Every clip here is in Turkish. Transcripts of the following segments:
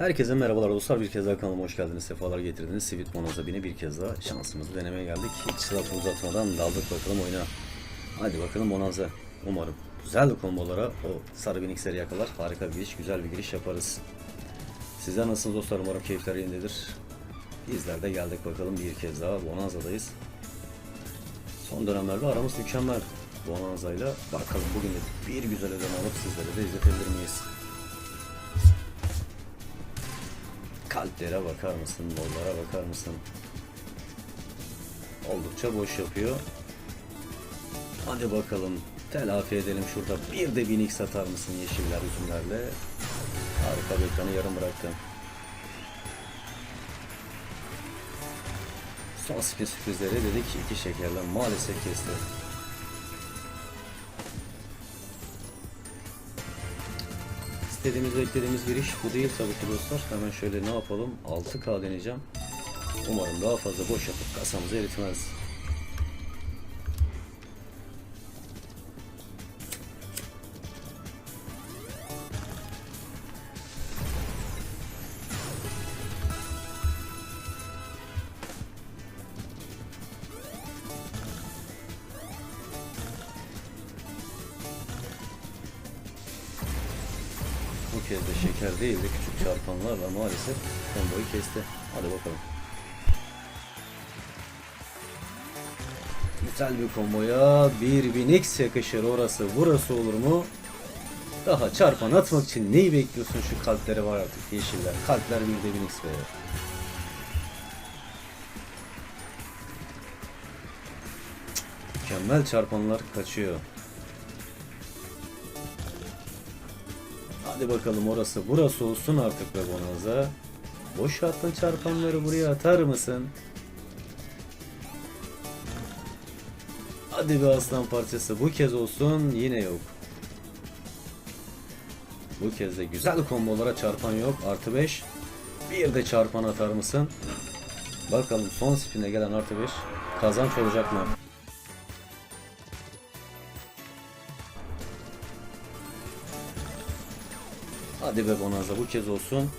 Herkese merhabalar dostlar. Bir kez daha kanalıma hoş geldiniz. Sefalar getirdiniz. Sweet Bonanza bini bir kez daha şansımızı denemeye geldik. Hiç lafı uzatmadan daldık bakalım oyuna. Hadi bakalım Bonanza. Umarım güzel kombolara o sarı binikleri yakalar. Harika bir giriş, güzel bir giriş yaparız. Sizler nasılsınız dostlar? Umarım keyifler yerindedir. Bizler de geldik bakalım bir kez daha Bonanza'dayız. Son dönemlerde aramız mükemmel Bonanza'yla. Bakalım bugün de bir güzel ödeme alıp sizlere de izletebilir miyiz? Kalplere bakar mısın? Bollara bakar mısın? Oldukça boş yapıyor. Hadi bakalım telafi edelim şurada. Bir de binik satar mısın yeşiller üzümlerle? Harika bir yarım bıraktım. Son spin sürprizleri dedik iki şekerle maalesef kesti. İstediğimiz beklediğimiz bir iş bu değil tabii ki dostlar. Hemen şöyle ne yapalım? 6K deneyeceğim. Umarım daha fazla boş yapıp kasamızı eritmez. Kez de şeker değil de küçük çarpanlarla maalesef komboyu kesti. Hadi bakalım. Güzel bir komboya bir binix yakışır orası burası olur mu? Daha çarpan atmak için neyi bekliyorsun şu kalpleri var artık yeşiller. Kalpler bir de binix be. Mükemmel çarpanlar kaçıyor. Hadi bakalım orası burası olsun artık be Bonanza. Boş attın çarpanları buraya atar mısın? Hadi bir aslan parçası bu kez olsun yine yok. Bu kez de güzel kombolara çarpan yok. Artı 5. Bir de çarpan atar mısın? Bakalım son spine gelen artı 5 kazanç olacak mı? Hadi be Bonanza bu kez olsun.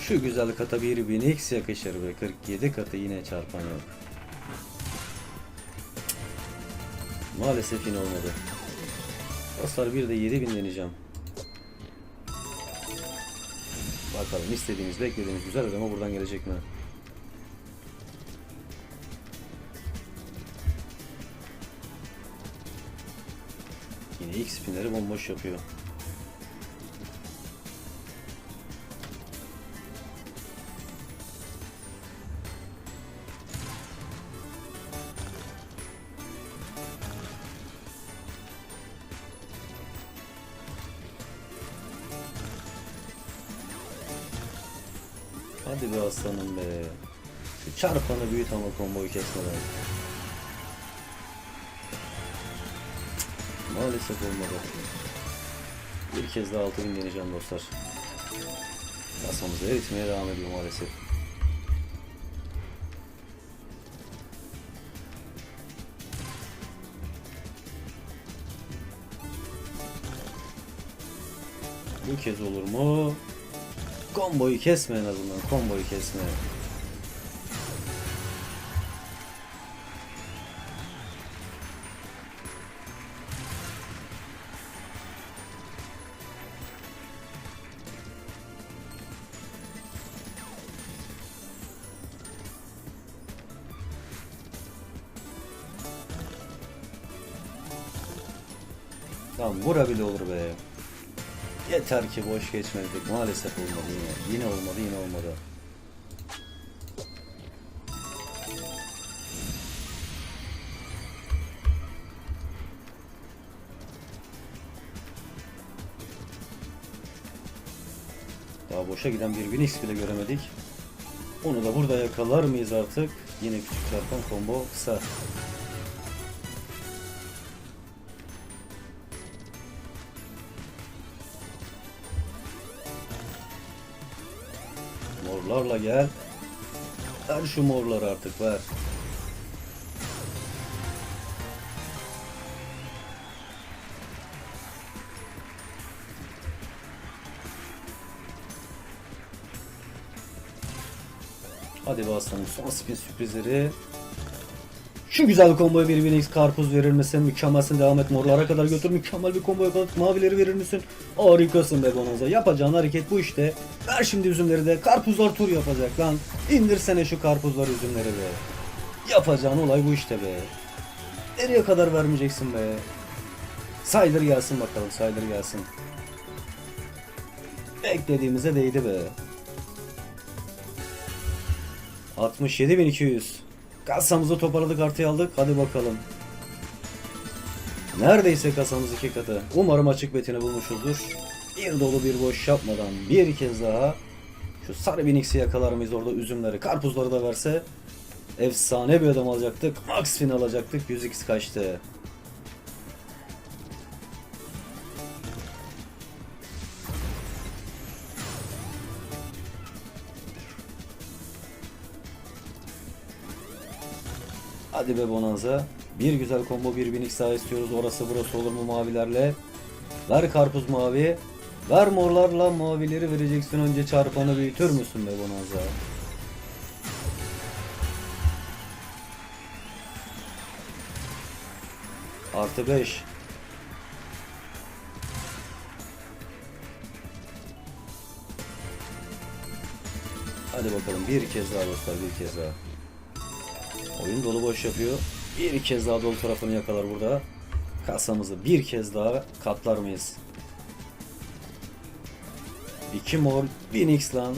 Şu güzel kata bir bin x yakışır be. 47 katı yine çarpan yok. Maalesef yine olmadı. Dostlar bir de 7000 deneyeceğim. Bakalım istediğimiz, beklediğimiz güzel ödeme buradan gelecek mi? Yine ilk spinleri bomboş yapıyor. Hadi be aslanım be. Şu çarpanı büyüt ama komboyu kesmeden. Maalesef olmadı. Bir kez daha 6000 deneyeceğim dostlar. Kasamızı eritmeye devam ediyor maalesef. Bu kez olur mu? Komboyu kesme en azından. Komboyu kesme. Tamam vura bile olur be. Yeter ki boş geçmedik. Maalesef olmadı yine. Yine olmadı yine olmadı. Daha boşa giden bir Winx bile göremedik. Onu da burada yakalar mıyız artık? Yine küçük çarpan combo kısa. morlarla gel. Ver şu morları artık ver. Hadi be aslanım son spin sürprizleri şu güzel komboya bir Winx karpuz verir misin? Mükemmelsin devam et morlara kadar götür mükemmel bir kombo yakaladık mavileri verir misin? Harikasın be Bonanza yapacağın hareket bu işte. Ver şimdi üzümleri de karpuzlar tur yapacak lan. İndirsene şu karpuzlar üzümleri be. Yapacağın olay bu işte be. Nereye kadar vermeyeceksin be? Saydır gelsin bakalım saydır gelsin. Beklediğimize değdi be. 67.200. Kasamızı toparladık artıya aldık. Hadi bakalım. Neredeyse kasamız iki katı. Umarım açık betini bulmuşuzdur. Bir dolu bir boş yapmadan bir kez daha şu sarı biniksi yakalar mıyız orada üzümleri, karpuzları da verse efsane bir ödem alacaktık. Max fin alacaktık. 100x kaçtı. Hadi be Bonanza. Bir güzel combo bir binik daha istiyoruz. Orası burası olur mu mavilerle? Ver karpuz mavi. Ver morlarla mavileri vereceksin. Önce çarpanı büyütür müsün be Bonanza? Artı 5. Hadi bakalım bir kez daha dostlar bir kez daha. Oyun dolu boş yapıyor. Bir kez daha dolu tarafını yakalar burada. Kasamızı bir kez daha katlar mıyız? 2 mor, 1000 x lan.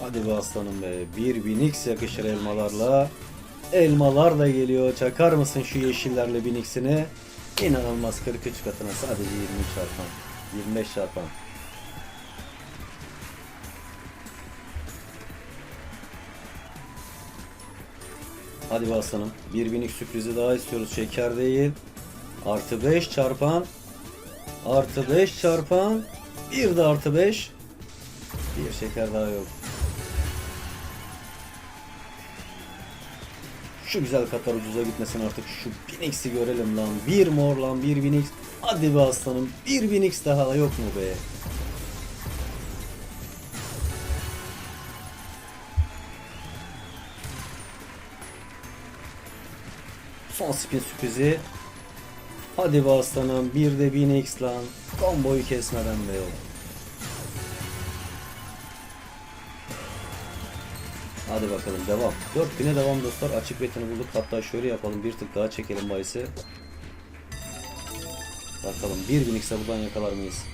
Hadi be aslanım be. Bir 1000 x yakışır elmalarla. Elmalar da geliyor. Çakar mısın şu yeşillerle 1000x'ini? İnanılmaz 43 katına sadece 20 çarpan. 25 çarpan. Hadi be aslanım. Bir binlik sürprizi daha istiyoruz. Şeker değil. Artı 5 çarpan. Artı 5 çarpan. Bir de artı 5. Bir şeker daha yok. Şu güzel Katar ucuza gitmesin artık. Şu 1000x'i görelim lan. Bir mor lan. Bir 1000x. Hadi be aslanım. Bir 1000x daha da yok mu be? Son spin sürprizi. Hadi be aslanım. Bir de 1000x lan. Komboyu kesmeden be yol. Hadi bakalım devam. 4000'e devam dostlar. Açık betini bulduk. Hatta şöyle yapalım. Bir tık daha çekelim bahisi. Bakalım 1000 x'e buradan yakalar mıyız?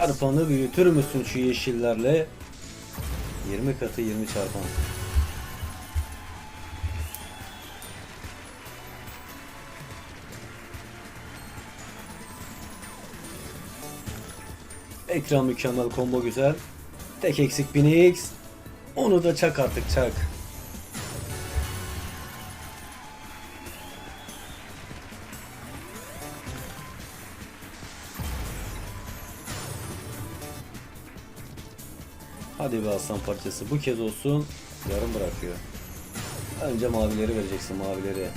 Çarpanı büyütür müsün şu yeşillerle? 20 katı 20 çarpan. Ekran mükemmel, combo güzel. Tek eksik 1000x. Onu da çak artık çak. Hadi be aslan parçası bu kez olsun yarım bırakıyor. Önce mavileri vereceksin mavileri.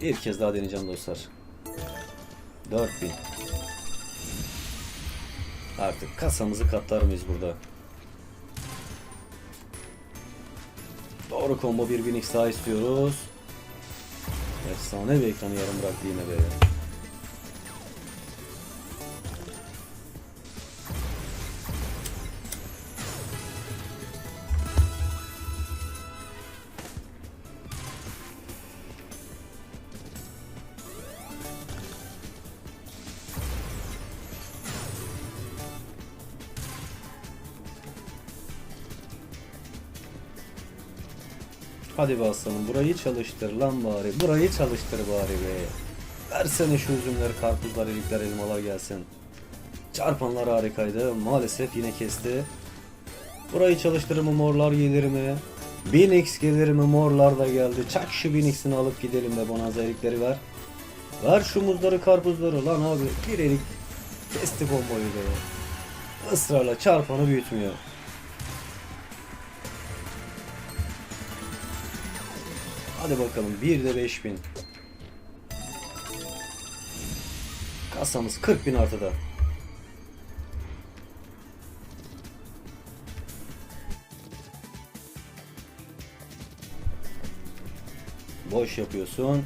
Bir kez daha deneyeceğim dostlar. 4000. Artık kasamızı katlar mıyız burada? Doğru combo 1000x daha istiyoruz. Efsane bir ekranı yarım bıraktı yine be. Hadi be aslanım burayı çalıştır lan bari. Burayı çalıştır bari be. Versene şu üzümleri, karpuzlar, elikler, elmalar gelsin. Çarpanlar harikaydı. Maalesef yine kesti. Burayı çalıştırır mı morlar gelir mi? 1000x gelir mi morlar da geldi. Çak şu 1000x'ini alıp gidelim de bonanza erikleri ver. Ver şu muzları karpuzları lan abi. Bir erik kesti komboyu be. Israrla çarpanı büyütmüyor. Hadi bakalım bir de 5000. Kasamız 40.000 artıda. Boş yapıyorsun.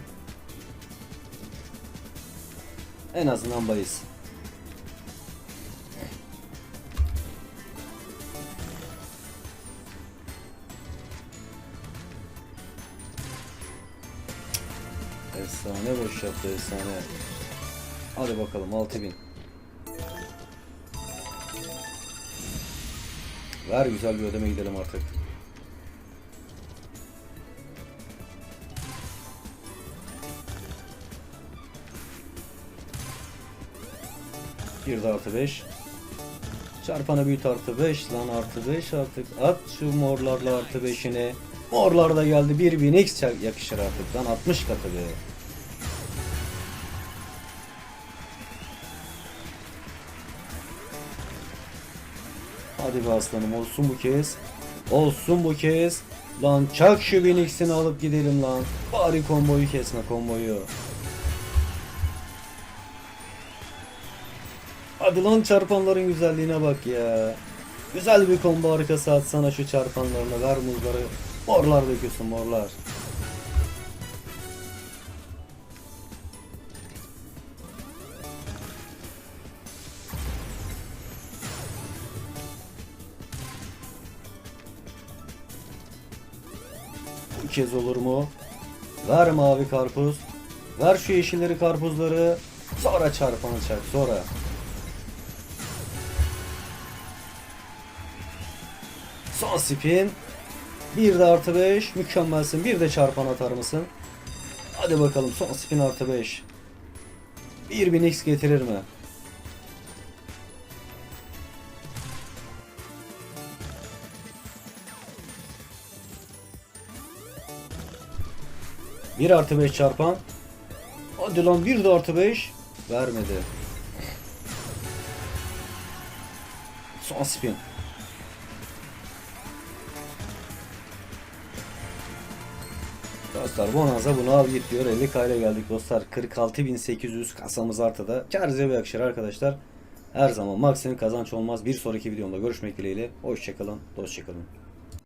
En azından bahis. Efsane boş yaptı efsane. Hadi bakalım 6000. Ver güzel bir ödeme gidelim artık. Bir de artı 5. Çarpanı büyüt artı 5 lan artı 5 artık. At şu morlarla artı 5'ini. Morlar da geldi 1000 x yakışır artık lan 60 katı be. Hadi be aslanım olsun bu kez. Olsun bu kez. Lan çak şu 1000 x'ini alıp gidelim lan. Bari komboyu kesme komboyu. Hadi lan çarpanların güzelliğine bak ya. Güzel bir combo arkası atsana şu çarpanlarına ver muzları. Morlar döküyorsun morlar. Kez olur mu? Ver mavi karpuz. Ver şu yeşilleri karpuzları. Sonra çarpanı çak sonra. Son spin. Bir de artı 5. Mükemmelsin. Bir de çarpan atar mısın? Hadi bakalım son spin artı 5. 1000x getirir mi? Bir artı 5 çarpan. Hadi lan bir de artı 5. Vermedi. Son spin. Dostlar Bonanza bunu al git diyor 50 kayla geldik dostlar 46.800 kasamız artıda Kârıca bir akışır arkadaşlar Her zaman maksimum kazanç olmaz bir sonraki videomda görüşmek dileğiyle Hoşçakalın dostçakalın